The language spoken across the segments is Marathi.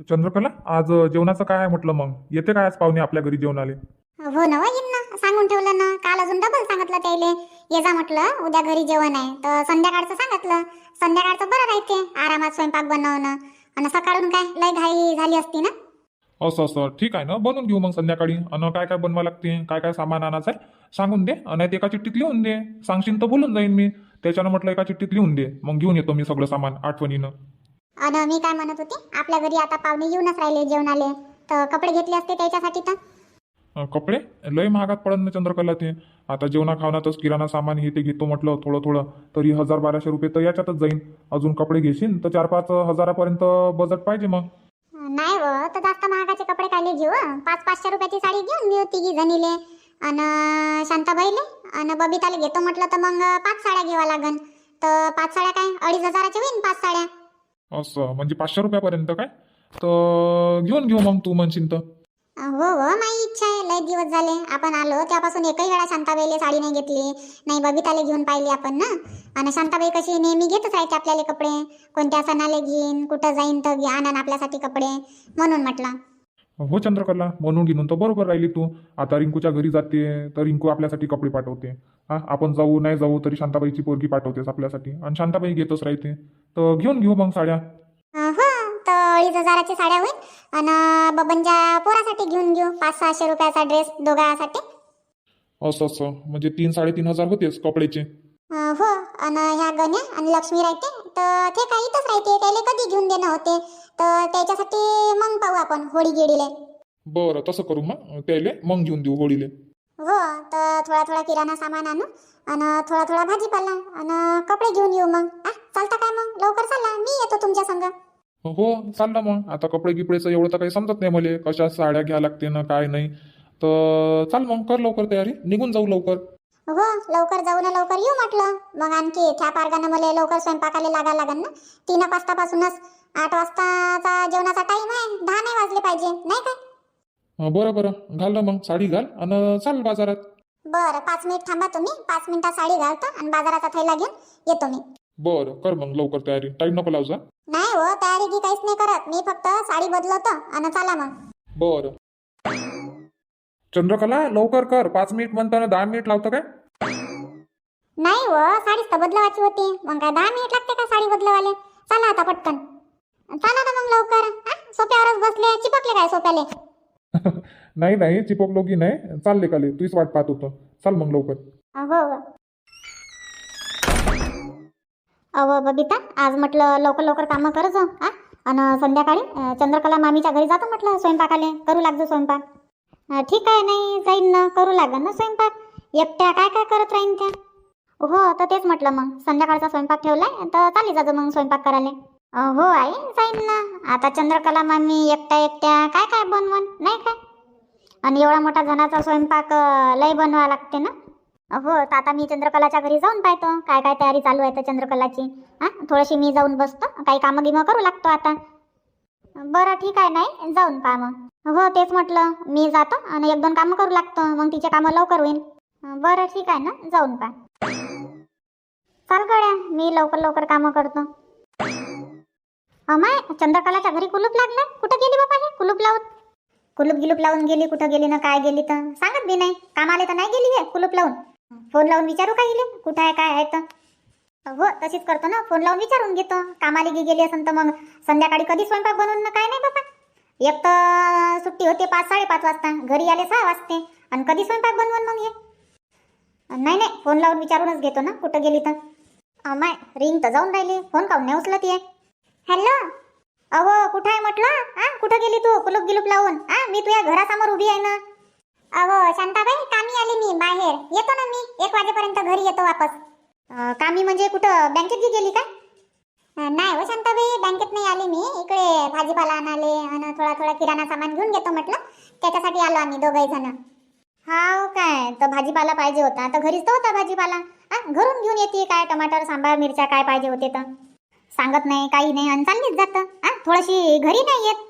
चंद्रकला आज जेवणाचं काय आहे म्हटलं मग? येते काय आज पाहुणे आपल्या घरी जेवण आले हो ना हो, येईन ना सांगून ठेवलं ना. काल अजून डबल सांगितलं त्याले ये जा म्हटलं उद्या घरी जेवण आहे. तर संध्याकाळचं सांगितलं. संध्याकाळचं बरं राहते आरामात स्वयंपाक बनवणं. आणि सकाळून काय लय घाई झाली असती ना? असं असं. ठीक आहे ना? बनवून घेऊ मग संध्याकाळी. आणि काय काय बनवा लागते काय काय सामान आणायचं आहे सांगून दे. आणि ते एका चिठ्ठीत लिहून दे. सांगशील तर बोलून जाईन मी. त्याच्यानं म्हटलं एका चिठ्ठीत लिहून दे. मग घेऊन येतो मी सगळं सामान आठवणीनं. आणि मी काय म्हणत होते आपल्या घरी आता पाहुणे येऊनच राहिले जेवणाले. तर कपडे घेतले असते त्याच्यासाठी तर? अं, कपडे? लय महागात पडत ना चंद्रकला ते. आता जेवणा खावण्यातच किराणा सामान हे ते घेतो म्हटलं थोडं थोडं. तरी हजार बाराशे रुपये तर याच्यातच जाईन. अजून कपडे घेशील तर चार पाच हजारापर्यंत बजेट पाहिजे मग. नाही व तर जास्त महागाचे कपडे कायले घेऊ हं? पाच पाचशे रुपयाची साडी घेऊन देऊ तिघी जणीले आणि शांताबाईले आणि बबिताले घेतो म्हटलं तर मग पाच साड्या घ्यावा लागन. तर पाच साड्या काय? अडीच हजाराच्या होईन पाच साड्या. असं. म्हणजे पाचशे रुपयापर्यंत काय? तर घेऊन घेऊ मग तू म्हणशील तर. हो हो माझी इच्छा आहे. लय दिवस झाले. आपण आलो. त्यापासून एकही वेळा शांताबाईले साडी नाही घेतली. नाही बबिताले घेऊन पाहिली आपण ना. आणि शांताबाई कशी नेहमी घेतच राहायचे आपल्याला कपडे. कोणत्या सणाला घेईन कुठं जाईन तर घे आणन आपल्यासाठी कपडे. म्हणून म्हटलं. हो चंद्रकला म्हणून घेऊन तर बरोबर राहिली तू. आता रिंकूच्या घरी जाते तर रिंकू आपल्यासाठी कपडे पाठवते. हा आपण जाऊ नाही जाऊ तरी शांताबाईची पोरगी पाठवतेस आपल्यासाठी. आणि शांताबाई घेतच राहते. तर घेऊन घेऊ मग साड्या. हो अडीच हजाराची साड्या होईल. आणि बबनच्या पोरासाठी घेऊन घेऊ. पाच सहाशे रुपयाचा ड्रेस दोघांसाठी. असं असं. म्हणजे तीन साडेतीन हजार होतेच कपड्याचे. हो. आणि ह्या गण्या आणि लक्ष्मी राहते तर ते काही इथंच राहते. त्याला कधी घेऊन देणं होते? तर त्याच्यासाठी मग पाहू आपण होळी गेडीले. बरं तसं करू मग. त्याले मग घेऊन देऊ होळीले. हो तर थोडा थोडा किराणा सामान आणू आणि थोडा थोडा भाजीपाला आणि कपडे घेऊन येऊ मग. आ चालतं काय मग? लवकर चला मी येतो तुमच्या संग. हो चाललं मग. आता कपडे गिपडेचं एवढं तर काही समजत नाही मला. कशा साड्या घ्या लागते ना काय नाही. तर चाल मग कर लवकर तयारी. निघून जाऊ लवकर. हो लवकर जाऊ ना लवकर. येऊ म्हटलं. मग आणखी त्या पार्गानं मला लवकर स्वयंपाकाला लागा लागन ना. तीन एक वाजतापासूनच. आठ वाजताचा जेवणाचा टाइम आहे. दहा नाही वाजले पाहिजे. नाही काय हं, बरं बरं. घाल ना मग. साडी घाल आणि चाल बाजारात. बरं पाच मिनिट थांबा तुम्ही. पाच मिनिटात साडी घालतो आणि बाजाराचा थैला घेऊन येतो मी. बरं कर मग लवकर तयारी. टाईम नको लावू जा. नाही हो तयारी की काहीच नाही करत. मी फक्त साडी बदलवतो आणि चला मग. बरं. चंद्रकला लवकर कर. पाच मिनिट म्हणताना दहा मिनिट लावतो काय? नाही हो साडीच तर बदलवायची होती. मग काय दहा मिनिट लागते का साडी बदलवाले चला आता पटकन. चला ना मग लवकर. हा? बसले. चिपकले काय सोप्याले? नाही नाही चिपकलो की नाही. चालले काले तुझीच वाट पाहत होतो. चाल मग लवकर. हो हो अव बबिता आज म्हटलं लवकर लवकर कामं कर हा? आणि संध्याकाळी अं, चंद्रकला मामीच्या घरी जातो म्हटलं स्वयंपाकाले. करू लागजो स्वयंपाक. अं, ठीक आहे नाही जाईन ना. करू लागन ना स्वयंपाक. एकट्या काय काय करत राहीन त्या? हो तर तेच म्हटलं मग. संध्याकाळचा स्वयंपाक ठेवलाय तर चाली जाजो मग स्वयंपाक करायला. हो आई जाईन ना. आता चंद्रकला मामी एकट्या एकट्या काय काय बनवण नाही काय? आणि एवढा मोठा जणाचा स्वयंपाक लय बनवा लागते ना. हो तर आता मी चंद्रकलाच्या घरी जाऊन पाहतो. काय काय तयारी चालू आहे तर चंद्रकलाची. हा थोडीशी मी जाऊन बसतो. काही कामं गिमं करू लागतो आता. बरं ठीक आहे नाही जाऊन पहा मग. हो तेच म्हटलं मी जातो आणि एक दोन कामं करू लागतो. मग तिचे कामं लवकर होईल बरं ठीक आहे ना जाऊन पहा. चाल गड्या मी लवकर लवकर कामं करतो. अमाय चंद्रकलाच्या घरी कुलूप लागलं? कुठं गेली बाबा हे? कुलूप लावून? कुलूप गिलूप लावून गेली कुठं गेली ना काय गेली तर? सांगत बी नाही. कामाले तर नाही गेली हे कुलूप लावून. फोन लावून विचारू का गेले कुठं आहे काय आहे तर? हो तशीच करतो ना. फोन लावून विचारून घेतो. कामाला गे गेली असेल तर मग संध्याकाळी कधी स्वयंपाक बनवून ना काय नाही बाबा. एक तर सुट्टी होते पाच साडेपाच वाजता. घरी आले सहा वाजते. आणि कधी स्वयंपाक बनवून मग हे? नाही नाही. फोन लावून विचारूनच घेतो ना कुठं गेली तर. अमाय रिंग तर जाऊन राहिली. फोन काऊन नाही उचलत आहे हॅलो? अहो कुठं आहे म्हटलं? हा कुठं गेली तू? कुलूप गिलूप लावून. हा मी तुझ्या घरासमोर उभी आहे ना. अहो शांताबाई कामी आली मी बाहेर. येतो ना मी. एक वाजेपर्यंत घरी येतो वापस. अं, कामी म्हणजे कुठं? बँकेत गी गेली काय? अं, नाही हो शांताबाई बँकेत नाही आली मी. इकडे भाजीपाला आणाले आणि थोडा थोडा किराणा सामान घेऊन घेतो म्हटलं. त्याच्यासाठी आलो आम्ही दोघही जण. हाव काय? तर भाजीपाला पाहिजे होता. तर घरीच तर होता भाजीपाला. हा घरून घेऊन येते काय? टमाटर सांबार मिरच्या काय पाहिजे होते तर? सांगत नाही काही नाही आणि चाललीच जातं. हा थोडीशी घरी नाही येत.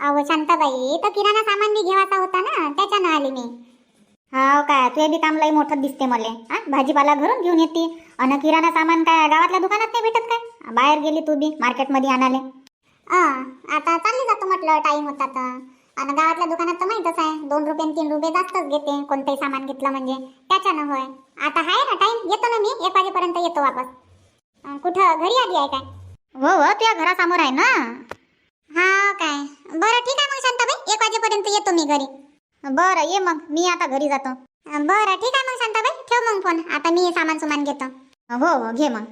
अहो शांताबाई तर किराणा सामान बी घेवायचा होता ना त्याच्यानं आली मी. हो काय तुझे बी काम लई मोठं दिसते मला. हा भाजीपाला घरून घेऊन येते. आणि किराणा सामान काय गावातल्या दुकानात नाही भेटत काय? बाहेर गेली तू बी मार्केटमध्ये आणाले. आता चालली जातो म्हटलं टाइम होता तर. आणि गावातल्या दुकानात तर माहीतच आहे दोन रुपये तीन रुपये जास्तच घेते कोणतंही सामान घेतलं म्हणजे. त्याच्यानं होय. आता आहे ना टाइम येतो ना मी एक वाजेपर्यंत येतो वापस. कुठं घरी आली आहे काय? हो हो त्या घरासमोर आहे ना? हा काय? बरं ठीक आहे मग शांताबाई. एक वाजेपर्यंत येतो मी घरी. बरं ये मग. मी आता घरी जातो. बरं ठीक आहे मग शांताबाई. ठेव मग फोन. आता मी सामान सुमान घेतो. हो हो घे मग.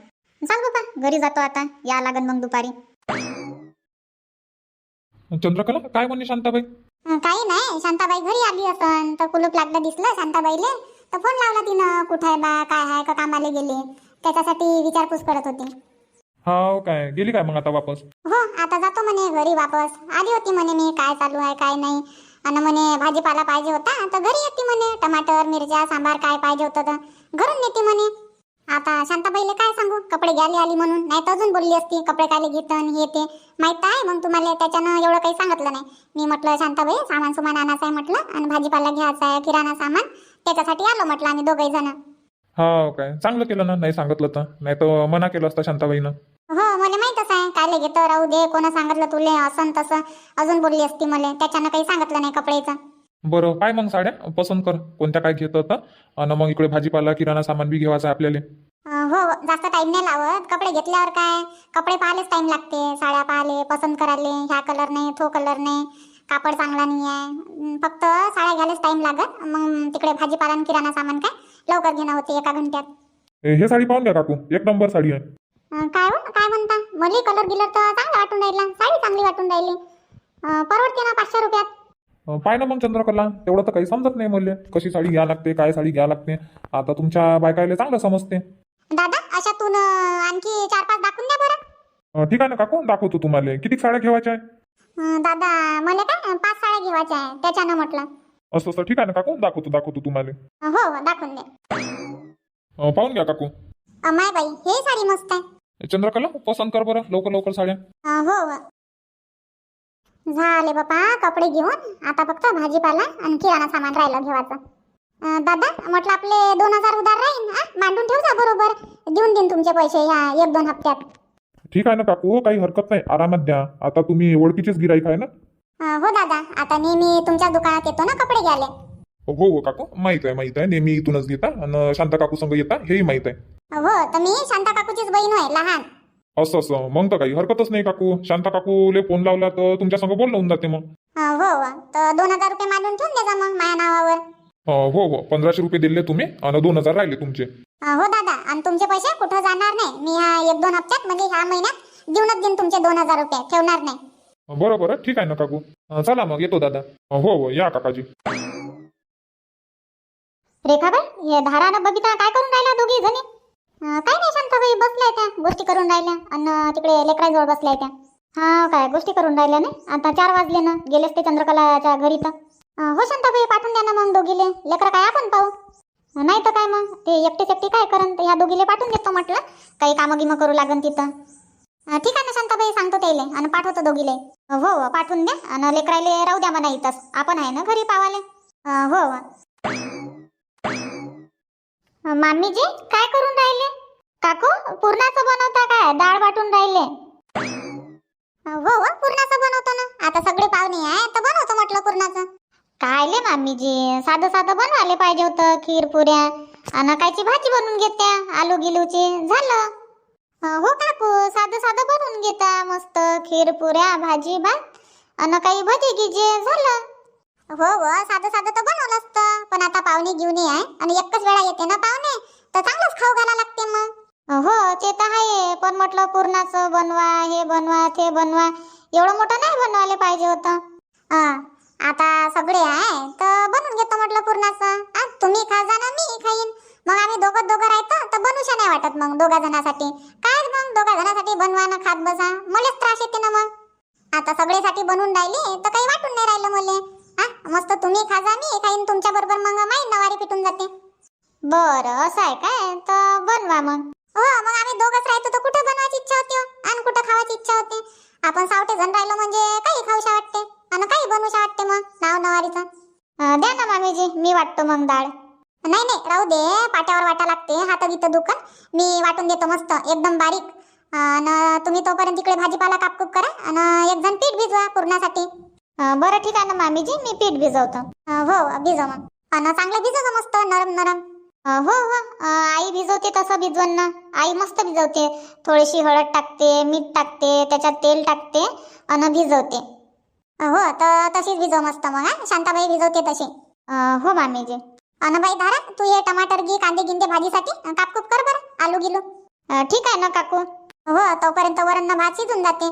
चाल बाबा घरी जातो आता. या लागन मग दुपारी. चंद्रकला काय म्हणणे शांताबाई? काही नाही. शांताबाई घरी आली असन. तर कुलूप लागलं दिसलं शांताबाईले. तर फोन लावला तिनं. कुठं आहे बा? काय आहे? का कामाला गेले? त्याच्यासाठी विचारपूस करत होती. हा काय? गेली काय मग आता वापस? हो आता जातो म्हणे घरी वापस. आली होती म्हणे मी काय चालू आहे काय नाही. आणि म्हणे भाजीपाला पाहिजे होता तर घरी येते म्हणे. टमाटर मिरच्या सांबार काय पाहिजे होतं तर घरून नेते म्हणे. आता शांताबाईले काय सांगू? कपडे घ्यायला आली म्हणून. नाही तर अजून बोलली असती कपडे कायले घेतं आणि हे ते. माहीत आहे मग तुम्हाला त्याच्यानं एवढं काही सांगितलं नाही. मी म्हटलं शांताबाई सामान सुमान आणायचं आहे म्हटलं. आणि भाजीपाला घ्यायचा आहे किराणा सामान. त्याच्यासाठी आलो म्हटलं आम्ही दोघही जण. हा काय. चांगलं केलं ना नाही सांगितलं तर. नाही तर मना केलं असतं शांताबाईनं. हो मला माहीतच आहे. कायले घेतं राहू दे कोणा सांगितलं तुले असं तसं. अजून बोलली असती मला. त्याच्यानं काही सांगितलं नाही कपड्याचं. बरं पाय मग साड्या पसंत कर. कोणत्या काय घेत होतं. आणि मग इकडे भाजीपाला किराणा सामान बी घेवायचं आपल्याला. अं, हो हो, जास्त टाइम नाही लावत. कपडे घेतल्यावर काय? कपडे पाहायलाच टाइम लागते. साड्या पाहाले पसंत करायले. ह्या कलर नाही तो कलर नाही. कापड चांगला नाही आहे अं, फक्त साड्या घ्यायलाच टाइम लागत. मग तिकडे भाजीपाला आणि किराणा सामान काय? लवकर घेणं होते एका घंट्यात. ए, हे साडी पाहून घ्या काकू एक नंबर साडी आहे. अं, काय हो काय म्हणता? मला कलर गिलर तर चांगला वाटून राहिला साडी चांगली वाटून राहिली. अं, परवडते ना पाचशे रुपयात? अं, पाय ना मग चंद्रकला तेवढं तर काही समजत नाही मला. कशी साडी घ्या लागते काय साडी घ्या लागते. आता तुमच्या बायकायला चांगलं समजते. दादा अशातून अं, आणखी चार पाच दाखवून द्या बरं. अं, ठीक आहे ना काकू दाखवतो तुम्हाला. किती साड्या घेवायच्या आहे? अं, दादा मला काय पाच साड्या घेवायच्या आहे त्याच्यानं म्हटलं. असं असं. ठीक आहे ना काकू? दाखवतो दाखवतो तुम्हाला. हो हो दाखवून द्या अं, पाहून घ्या काकू. अमाय बाई हे साडी मस्त आहे. चंद्रकला पसंत कर बरं लवकर लवकर साड्या. अं, हो हो. झाले बापा कपडे घेऊन. आता फक्त भाजीपाला आणि किराणा सामान राहिलं घेवायचं अं, दादा म्हटलं आपले दोन हजार उधार राहील हा मांडून ठेव जा बरोबर? देऊन देईन तुमचे पैसे ह्या एक दोन हप्त्यात. ठीक आहे ना काकू काही हरकत नाही. आरामात द्या. आता तुम्ही ओळखीचेच गिराईक आहे ना? हो दादा आता नेहमी तुमच्या दुकानात येतो ना कपडे घ्यायला? हो हो काकू. माहीत आहे माहीत आहे. नेहमी इथूनच घेता आणि शांता काकू संग येता हेही माहीत आहे. हो तर मी शांता काकूचीच बहीण होय लहान. असं असं. मग तर काही हरकतच नाही काकू. शांता काकूले फोन लावला तर तुमच्या संग बोलणं होऊन जाते मग. अं, हो हो. तर दोन हजार रुपये मांडून ठेवून द्या मग माझ्या नावावर. अं, हो हो. पंधराशे रुपये दिले तुम्ही आणि दोन हजार राहिले तुमचे. अं, हो दादा. आणि तुमचे पैसे कुठं जाणार नाही? मी ह्या एक दोन हप्त्यात म्हणजे ह्या महिन्यात देऊनच देईन तुमचे दोन हजार रुपये. ठेवणार नाही. बरं बरं ठीक आहे ना काकू. चला मग येतो दादा. हो हो या काकाजी. रेखाबाई हे धारानं काय करून राहिल्या दोघी जणी? अं, काय नाही शांताबाई बसल्या त्या गोष्टी करून राहिल्या. आणि तिकडे लेकराजवळ बसल्या त्या. हा काय गोष्टी करून राहिल्या ना आता चार वाजले ना गेलेच ते चंद्रकलाच्या घरी तर. अं, हो शांताबाई पाठवून द्या ना मग दोघीले. लेकरं काय आपण पाहू? नाही तर काय मग? ते एकटीच एकटी काय करन? तर ह्या दोघीले पाठवून देतो म्हटलं. काही कामं गिमं करू लागन तिथं. अं, ठीक आहे ना सांगतो त्याले आणि पाठवतो दोघीले. हो, हो पाठवून द्या. आणि लेकराले राहू द्या म्हणा इथंच. आपण आहे ना घरी पावाले? हो हो. मामीजी काय करून राहिले? काकू पूर्णाचं बनवता काय? डाळ वाटून राहिले. हो हो पूर्णाचं बनवतो ना. आता सगळे पाहुणे आहे तर बनवतो म्हटलं पूर्णाचं. कायले मामीजी साधं साधं बनवायला पाहिजे होतं खीर पुऱ्या. आणि कायची भाजी बनवून घेत्या आलू गिलूची झालं. हो काकू साधं साधं बनवून घेता. मस्त खीर पुऱ्या भाजी भात आणि काही भजी गिजे झालं. हो हो साधं साधं तर बनवलं असतं. पण आता पाहुणे घेऊन आहे आणि एकच वेळा येते ना पाहुणे? तर चांगलंच खाऊ घाला लागते मग. हो ते तर आहे. पण म्हटलं पूर्णाचं बनवा हे बनवा ते बनवा. एवढं मोठं नाही बनवायला पाहिजे होतं. आता सगळे आहे तर बनवून घेतो म्हटलं पूर्णाचं. तुम्ही खा जा ना मी खाईन. मग आम्ही दोघं दोघं राहतो तर बनूशा नाही वाटत मग दोघा जणांसाठी. काय मग दोघा जणांसाठी बनवा ना खात बसा? मलाच त्रास येते ना मग. आता सगळ्यासाठी बनवून राहिली तर काही वाटून नाही राहिलं मले. हा मस्त तुम्ही खाजा मी खाईन तुमच्या बरोबर मग माई नवारी पिटून जाते. बरं असं आहे काय? तर बनवा मग. हो मग आम्ही दोघंच राहतो तर कुठं बनवायची इच्छा होती हो? आणि कुठं खावायची इच्छा होती? आपण सावटे जण राहिलो म्हणजे काही खाऊशा वाटते. आणि काही बनवूशा वाटते मग नाव नवारीचं. द्या ना मामीजी मी वाटतो मग डाळ. नाही नाही राहू दे पाट्यावर वाटा लागते हातात इथं दुकान मी वाटून देतो मस्त एकदम बारीक. आणि तुम्ही तोपर्यंत इकडे भाजीपाला कापकूप करा आणि एक जण पीठ भिजवा पूर्णासाठी. बरं ठीक आहे ना मामीजी मी पीठ भिजवतो. हो भिजव मग. आणि चांगलं भिजव मस्त नरम नरम. हो हो आई भिजवते तसं भिजवण ना. आई मस्त भिजवते. थोडीशी हळद टाकते मीठ टाकते त्याच्यात तेल टाकते आणि भिजवते. हो तर तशीच भिजव मस्त मग शांताबाई भिजवते तशी. हो मामीजी. अन बाई धारा तू ये टमाटर घे कांदे गिंदे भाजीसाठी अन् कापकूप कर बरं आलू गिलू. ठीक आहे ना काकू? हो तोपर्यंत वरण भात शिजून जाते.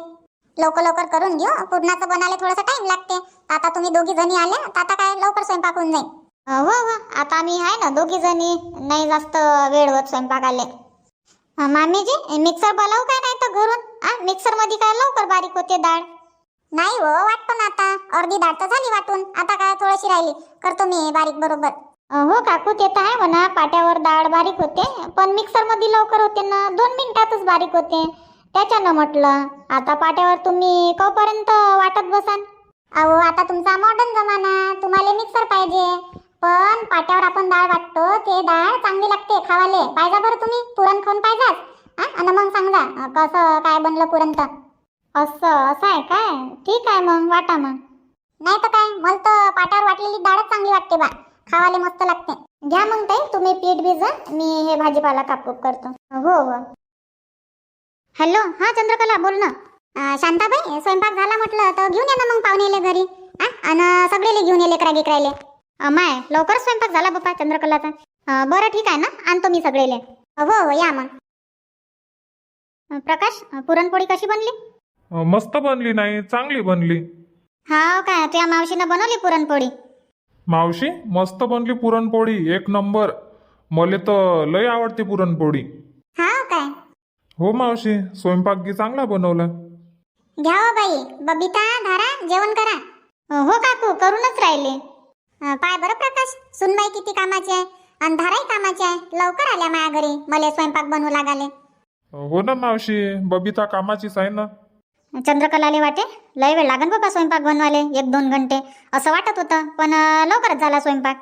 लवकर लवकर करून घेऊ पूर्णाचं बनायला थोडासा टाइम लागते. आता तुम्ही दोघी जणी आल्या आता काय लवकर स्वयंपाक होऊन जाईल. हो हो आता आम्ही आहे ना दोघी जणी नाही जास्त वेळ होत स्वयंपाक आले मामीजी मिक्सर बोलावू काय नाही तर घरून? आ मिक्सरमध्ये काय लवकर बारीक होते डाळ? नाही हो वाटतो ना आता. अर्धी डाळ तर झाली वाटून. आता काय थोडीशी राहिली. करतो मी बारीक बरोबर. हो काकू ते तर आहे म्हणा. पाट्यावर डाळ बारीक होते पण मिक्सरमध्ये लवकर होते ना. दोन मिनिटातच बारीक होते. त्याच्यानं म्हटलं आता पाट्यावर तुम्ही कपर्यंत वाटत बसाल अहो आता तुमचा मॉडर्न जमाना. तुम्हाला मिक्सर पाहिजे. पण पाट्यावर आपण डाळ वाटतो ते डाळ चांगली लागते खावाले. पाहिजा बरं तुम्ही. पुरण खाऊन पाहिजाच. हा? आणि मग सांगा कसं काय बनलं पुरण तर? असं असं आहे काय? ठीक आहे मग वाटा मग. नाही तर काय? मला तर पाट्यावर वाटलेली डाळच चांगली वाटते बा. खावाले मस्त लागते. घ्या मग ताई तुम्ही पीठ भिजा मी हे भाजीपाला कापूप करतो. हो हो. हॅलो हा चंद्रकला बोल ना. शांताबाई स्वयंपाक झाला म्हटलं तर घेऊन या ना मग पाहुणेले घरी. आणि सगळेले घेऊन ये लेकरा गिकरायले अं, माय लवकरच स्वयंपाक झाला बाप्पा चंद्रकलाचा. अं, बरं ठीक आहे ना आणतो मी सगळेले. हो हो या मग. अं, प्रकाश अं, पुरणपोळी कशी बनली? अं, मस्त बनली नाही चांगली बनली. हा काय तुझ्या मावशीनं बनवली पुरणपोळी? मावशी मस्त बनली पुरणपोळी. एक नंबर. मले तर लय आवडते पुरणपोळी. हा काय? हो मावशी स्वयंपाक गी चांगला बनवला. घ्या हो बाई. बबिता धारा जेवण करा. हो काकू करूनच राहिले. अं, पाय बरं प्रकाश. सुनबाई किती कामाची आहे? आणि धाराही कामाची आहे. लवकर आल्या माया घरी. मला स्वयंपाक बनवू लागाले. हो ना मावशी बबिता कामाचीच आहे ना. चंद्रकलाले वाटे लय वेळ लागन बाबा स्वयंपाक बनवाले एक दोन घंटे. असं वाटत होतं पण लवकरच झाला स्वयंपाक.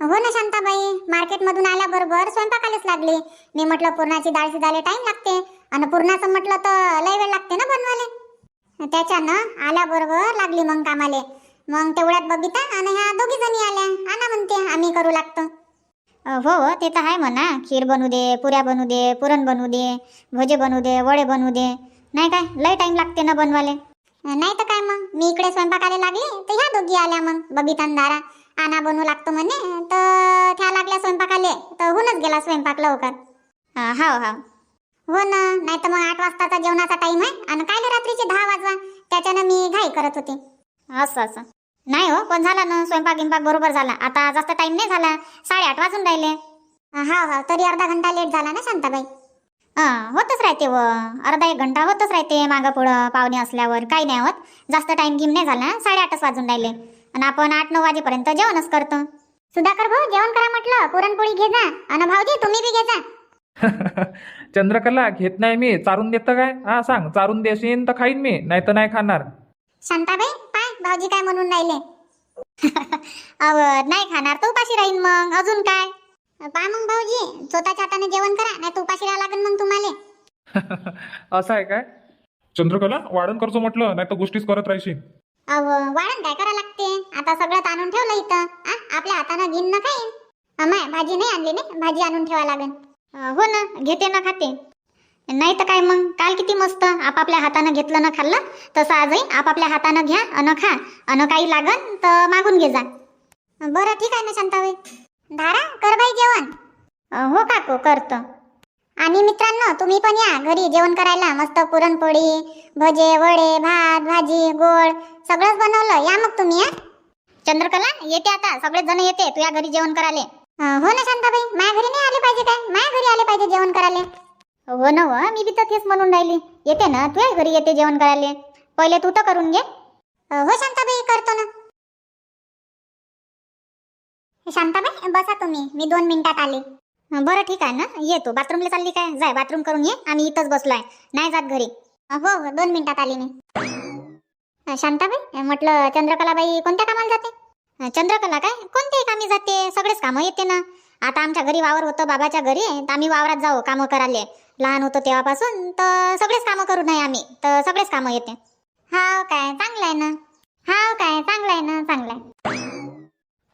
हो ना शांताबाई मार्केटमधून आल्याबरोबर स्वयंपाकालाच लागली. मी म्हटलं पुरणाची डाळ शिजायला टाइम लागते. आणि पुरणाचं म्हटलं तर लय वेळ लागते ना बनवाले त्याच्यानं आल्याबरोबर लागली मग कामाले. मग तेवढ्यात बबिता आणि ह्या दोघी जणी आल्या. आणा म्हणते आम्ही करू लागतो. हो, हो ते तर आहे म्हणा. खीर बनवू दे पुऱ्या बनवू दे पुरण बनवू दे भजे बनवू दे वडे बनवू दे. नाही काय? लय टाइम लागते ना बनवाले नाही तर काय मग? मी इकडे स्वयंपाकाला लागले तर ह्या दोघी आल्या मग बबितान दारा. आणा बनवू लागतो म्हणे तर त्या लागल्या स्वयंपाकाले तर होऊनच गेला स्वयंपाक लवकर. हा हो हो ना नाही तर मग आठ वाजताचा जेवणाचा टाइम आहे आणि काय रात्रीचे दहा वाजवा त्याच्यानं मी घाई करत होते. असं असं. नाही हो पण झाला ना स्वयंपाक गिंपाक बरोबर झाला. आता जास्त टाइम नाही झाला साडेआठ वाजून राहिले. हा हा तरी अर्धा घंटा लेट झाला ना शांताबाई. होतच राहते व. अर्धा एक घंटा होतच राहते मागं पुढं पाहुणे असल्यावर. काही नाही होत. जास्त टाइम गिम नाही झाला साडेआठच वाजून राहिले. आणि आपण आठ नऊ वाजेपर्यंत जेवणच करतो. सुधाकर भाऊ जेवण करा म्हटलं. पुरणपोळी घे जा. आणि भाऊजी तुम्ही बी घे जा. चंद्रकला घेत नाही मी. चारून देतं काय? हा सांग. चारून देशील तर खाईन मी. नाही तर नाही खाणार. शांताबाई पाय. भाऊजी काय म्हणून राहिले? अव नाही खाणार तर उपाशी राहीन मग. अजून काय? पा मग भाऊजी स्वतःच्या हाताने जेवण करा नाही तर उपाशी राहा लागेल मग तुम्हाला. असं आहे काय? चंद्रकला वाढण करतो म्हटलं नाही तर गोष्टीच करत राहशील. अव वाढण काय करा लागते? आता सगळं आणून ठेवलं इथं. आ, आपल्या हातानं घेईन ना खाईन. अमाय भाजी नाही आणली नाही भाजी आणून ठेवा लागेल. हो ना घेते ना खाते. नाही तर काय मग? काल किती मस्त आपापल्या हातानं घेतलं ना खाल्लं. तसं आजही आपापल्या हातानं घ्या अन खा. अन काही लागन तर मागून घे जा. बरं ठीक आहे ना शांताबाई. धारा कर बाई जेवण. हो काकू करतो. आणि मित्रांनो तुम्ही पण या घरी जेवण करायला. मस्त पुरणपोळी भजे वडे भात भाजी गोड सगळंच बनवलं. या मग तुम्ही या चंद्रकला येते आता. सगळेच जण येते तुझ्या घरी जेवण करायला. अं, हो ना शांताबाई. माझ्या घरी नाही आले पाहिजे काय? माझ्या घरी आले पाहिजे जेवण करायला. हो ना हो मी बी तर तेच म्हणून राहिली. येते ना? तुझ्या घरी येते जेवण करायला. पहिले तू तर करून घे. अं, हो शांताबाई करतो ना. शांताबाई बसा तुम्ही. मी दोन मिनिटात आले. बरं ठीक आहे ना. ये तू. बाथरूमला चालली काय? जाय बाथरूम करून ये आम्ही इथंच बसलोय. नाही जात घरी. हो हो दोन मिनिटात आली मी. शांताबाई म्हटलं चंद्रकलाबाई कोणत्या कामाला जाते? चंद्रकला काय? कोणत्याही कामी जाते. सगळेच कामं येते ना. आता आमच्या घरी वावर होतं बाबाच्या घरी. तर आम्ही वावरात जाऊ कामं करायला. लहान होतो तेव्हापासून. तर सगळेच कामं करू नये आम्ही. तर सगळेच कामं येते. हा काय चांगलं आहे ना. हा काय चांगलं आहे ना चांगलं आहे.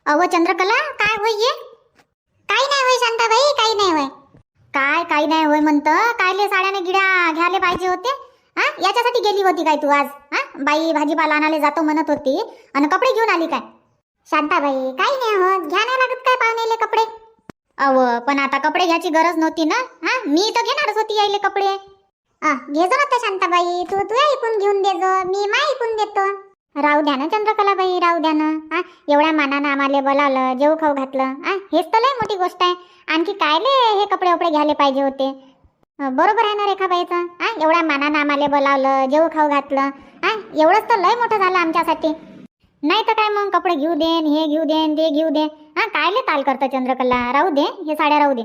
अहो चंद्रकला काय होय ये काही नाही होय शांताबाई काही नाही होय. काय काही नाही होय म्हणतं. कायले साड्याने गिड्या घ्यायला पाहिजे होते? हा? याच्यासाठी गेली होती काय तू आज? हा? बाई भाजीपाला आणायला जातो म्हणत होती आणि कपडे घेऊन आली काय? शांताबाई काही नाही होत. घ्या नाही लागत काय पाहुणेले कपडे? अव पण आता कपडे घ्यायची गरज नव्हती ना? हा? मी तर घेणारच होती यायले कपडे. घेजो घे जो ना शांताबाई. तू तू ऐकून घेऊन देजो. मी मा ऐकून देतो. राहू द्या ना चंद्रकलाबाई राहू द्या ना. हा एवढ्या मानानं आम्हाला बोलावलं जेव खाऊ घातलं. हा हेच तर लय मोठी गोष्ट आहे. आणखी कायले हे कपडे वपडे घ्यायला पाहिजे होते? बरोबर आहे ना रेखाबाईचं? हा एवढ्या मानानं आम्हाला बोलावलं जेव खाऊ घातलं. हा एवढंच तर लय मोठं झालं आमच्यासाठी. नाही तर काय मग कपडे घेऊ देन हे घेऊ देन ते घेऊ दे हा कायले ताल करतं चंद्रकला? राहू दे हे साड्या राहू दे.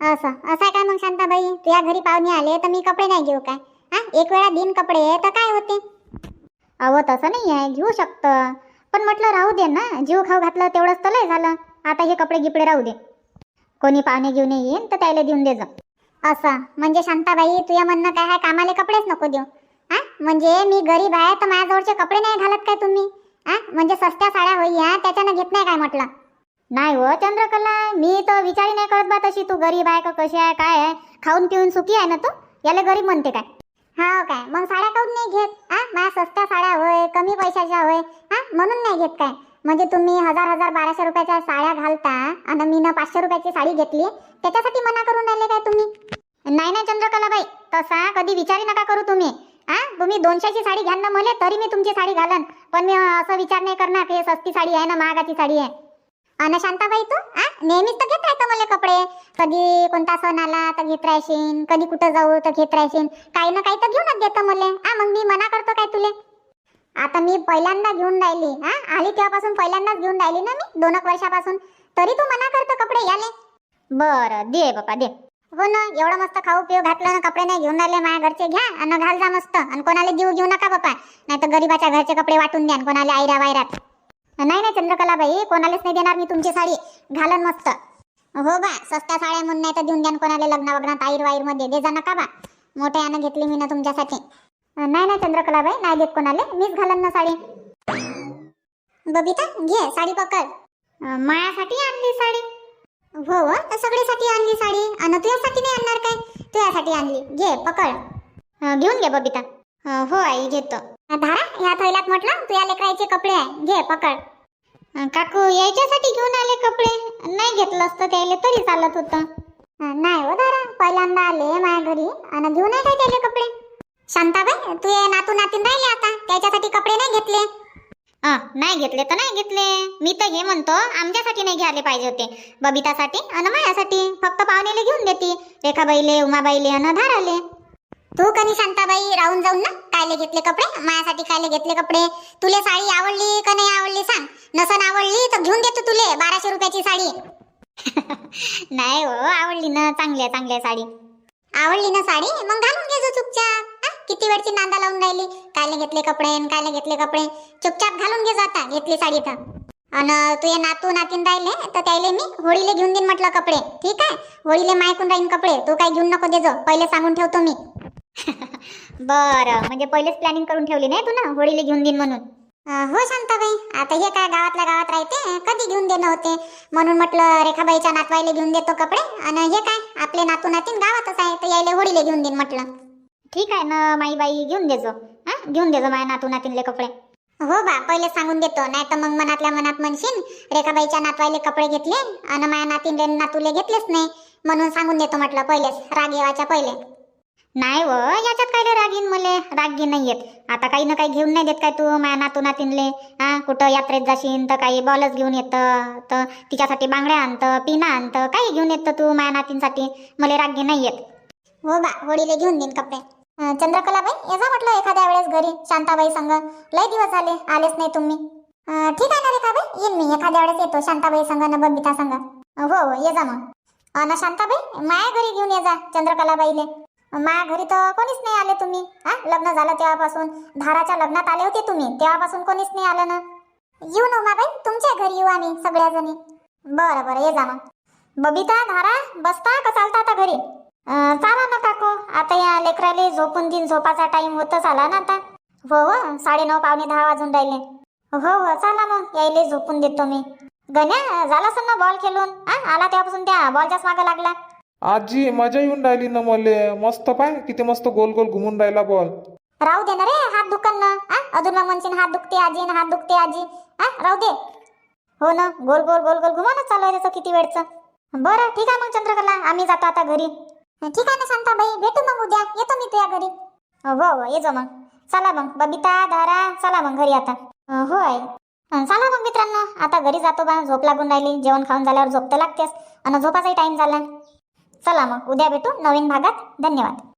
असं असं आहे काय मग शांताबाई? तुझ्या घरी पाहुणे आले तर मी कपडे नाही घेऊ काय? हा एक वेळा दिन कपडे तर काय होते? अहो तसं नाही आहे घेऊ शकतं. पण म्हटलं राहू दे ना. जीव खाऊ घातलं तेवढंच तर लय झालं. आता हे कपडे गिपडे राहू दे. कोणी पाहुणे घेऊन येईन तर त्याला देऊन दे जा असं. म्हणजे शांताबाई तुझ्या म्हणणं काय आहे? कामाले कपडेच नको देऊ. हा? म्हणजे मी गरीब आहे तर माझ्याजवळचे कपडे नाही घालत काय तुम्ही? हा? म्हणजे सस्त्या साड्या होई या त्याच्यानं घेत नाही काय म्हटलं? नाही हो चंद्रकला. मी तर विचारी नाही करत बा तशी. तू गरीब आहे का कशी आहे काय आहे? खाऊन पिऊन सुखी आहे ना तू? याला गरीब म्हणते काय? हा काय? मग साड्या काऊन नाही घेत? हा माझ्या सस्त्या साड्या होय कमी पैशाच्या होय. हा म्हणून नाही घेत काय? म्हणजे तुम्ही हजार हजार बाराशे रुपयाच्या साड्या घालता आणि मी ना पाचशे रुपयाची साडी घेतली त्याच्यासाठी मना करून राहिले काय तुम्ही? नाही नाही चंद्रकलाबाई तसा कधी विचारी नका करू तुम्ही. हा तुम्ही दोनशेची साडी घ्याल ना मले तरी मी तुमची साडी घालन. पण मी असं विचार नाही करणार की हे सस्ती साडी आहे ना महागाची साडी आहे. अन शांताबाई तू? आ? नेहमीच तर घेत राहतो मला कपडे. कधी कोणता सण आला तर घेत राहशील कधी कुठं जाऊ तर घेत राहशील काही ना काही तर घेऊनच देतं मले. आ मग मी मना करतो काय तुले? आता मी पहिल्यांदा घेऊन राहिली. हा आली तेव्हापासून पहिल्यांदाच घेऊन राहिली ना मी दोन एक वर्षापासून. तरी तू मना करतो कपडे याले. बरं दे बापा दे. हो ना एवढं मस्त खाऊ पिऊ घातलं ना कपडे नाही घेऊन राहिले माझ्या घरचे घ्या आणि घाल जा मस्त. आणि कोणाला देऊ घेऊ नका बापा. नाही तर गरीबाच्या घरचे कपडे वाटून द्या कोणाला आयऱ्या वायऱ्यात नाही नाही चंद्रकलाबाई कोणालाच नाही देणार मी तुमची साडी. घालन मस्त. हो बा सस्त्या साड्या म्हणून नाही तर देऊन द्या कोणाला लग्न वग्नात आईर वाईरमध्ये दे जा नका बा. मोठ्या यानं घेतली मी ना तुमच्यासाठी. नाही नाही चंद्रकलाबाई नाही देत कोणाला. मीच घालन ना साडी. बबिता घे साडी पकड. मायासाठी आणली साडी. हो, हो सगळीसाठी तर सगळ्यासाठी आणली साडी. आणि तुझ्यासाठी नाही आणणार काय? तुझ्यासाठी आणली. घे पकड. घेऊन घे बबिता. हो आई घेतो. धारा या थैल्यात म्हटलं तुझ्या लेकराचे कपडे आहे. घे पकड. काकू यायच्यासाठी घेऊन आले कपडे? नाही घेतलं असतं त्याला तरी चालत होतं. नाही हो दारा पहिल्यांदा आले माझ्या घरी. आणि घेऊन आहे काय त्याले कपडे? शांताबाई तू ये नातू नातीन राहिले आता. त्याच्यासाठी कपडे नाही घेतले. नाही घेतले तर नाही घेतले. मी तर हे म्हणतो आमच्यासाठी नाही घ्यायला पाहिजे होते. बबितासाठी आणि माझ्यासाठी फक्त पाहुणेले घेऊन देते. रेखाबाईले उमाबाईले आणि धाराले. तू कनी शांताबाई राहून जाऊन ना कायले घेतले कपडे? माझ्यासाठी कायले घेतले कपडे? तुले साडी आवडली का नाही आवडली सांग. नसन आवडली तर घेऊन देतो तुले बाराशे रुपयाची साडी. नाही हो आवडली ना चांगली चांगली साडी. आवडली ना साडी? मग घालून घे चुपचाप. किती वेळची नांदा लावून राहिली? कायले घेतले कपडे आणि कायले घेतले कपडे? चुपचाप घालून घे जाता घेतली साडी तर. आणि तुझे नातू नातीन राहिले तर त्याले मी होळीले घेऊन देईन म्हटलं कपडे. ठीक आहे? होळीले मायकून राहीन कपडे. तू काही घेऊन नको देजो पहिले सांगून ठेवतो मी. बरं म्हणजे पहिलेच प्लॅनिंग करून ठेवली नाही तू ना? होळीला घेऊन देईन म्हणून. अं, हो शांताबाई. आता हे काय गावातल्या गावात राहते? कधी घेऊन देणं होते? म्हणून म्हटलं रेखाबाईच्या नातवाईला घेऊन देतो कपडे. आणि हे काय? आपले नातू नातीन गावातच आहे तर यायला होळीला घेऊन देईन म्हटलं. ठीक आहे ना माई बाई घेऊन देजो. हा? घेऊन देजो माझ्या नातू नातीनले कपडे. हो बा पहिले सांगून देतो. नाही तर मग मनातल्या मनात म्हणशील रेखाबाईच्या नातवाईले कपडे घेतले आणि माझ्या नातीनले नातूले घेतलेच नाही. म्हणून सांगून देतो म्हटलं पहिलेच. राग येवाच्या पहिले. नाही व याच्यात काय रागीन मले? रागी नाही येत. आता काही ना काही घेऊन नाही देत काय तू माझ्या नातू नातीनले हा कुठं यात्रेत जाशीन तर काही बॉलच घेऊन येतं तर तिच्यासाठी बांगड्या आणतं पिना आणतं काही घेऊन येतं तू माझ्या नातींसाठी. मला रागी नाही येत. हो बा होळीले घेऊन देईन कपडे. अं, चंद्रकलाबाई येजा म्हटलं एखाद्या वेळेस घरी शांताबाई संग. लय दिवस झाले आलेच नाही तुम्ही. अं, ठीक आहे ना रेखाबाई? येईन मी एखाद्या वेळेस येतो शांताबाई संग न बबिता संग. हो हो ये जा मग. अन शांताबाई माया घरी घेऊन ये जा चंद्रकलाबाईले. माया घरी तर कोणीच नाही आले तुम्ही. हा लग्न झालं तेव्हापासून. धाराच्या लग्नात आले होते तुम्ही. तेव्हापासून कोणीच नाही आलं ना. येऊ ना उमाबाई तुमच्या घरी येऊ आम्ही सगळ्या जणी बरं बरं ये जा मग बबिता धारा बसता का चालता आता घरी? अं, चाला ना काकू. आता या लेकराले झोपून दिन झोपाचा टाइम होतच आला ना आता. हो हो साडेनऊ पावणे दहा वाजून राहिले. हो हो चला मग यायले झोपून देतो मी. गण्या झाला सर ना बॉल खेळून? आ आला तेव्हापासून त्या बॉलच्याच मागं लागला. आजी मजा येऊन राहिली ना मले. मस्त पाय किती मस्त गोल गोल घुमून राहिला बॉल राहू दे ना रे हात दुखन ना आ? अजून मग म्हणशील हात दुखते आजी ना हात दुखते आजी. आ? राहू दे. हो ना गोल गोल गोल गोल घुमानच चालू आहे त्याचं किती वेळचं. बरं ठीक आहे मग चंद्रकला आम्ही जातो आता घरी. ठीक आहे ना शांताबाई भेटू मग उद्या. येतो मी तुझ्या घरी. हो हो, हो ये जा मग. चला मग बबिता धारा चला मग घरी आता. अं, हो आहे अं, चला मग मित्रांनो आता घरी जातो बा झोप लागून राहिली. जेवण खाऊन झाल्यावर झोप तर लागतेच. आणि झोपाचाही टाइम झाला. चला मग उद्या भेटू नवीन भागात. धन्यवाद.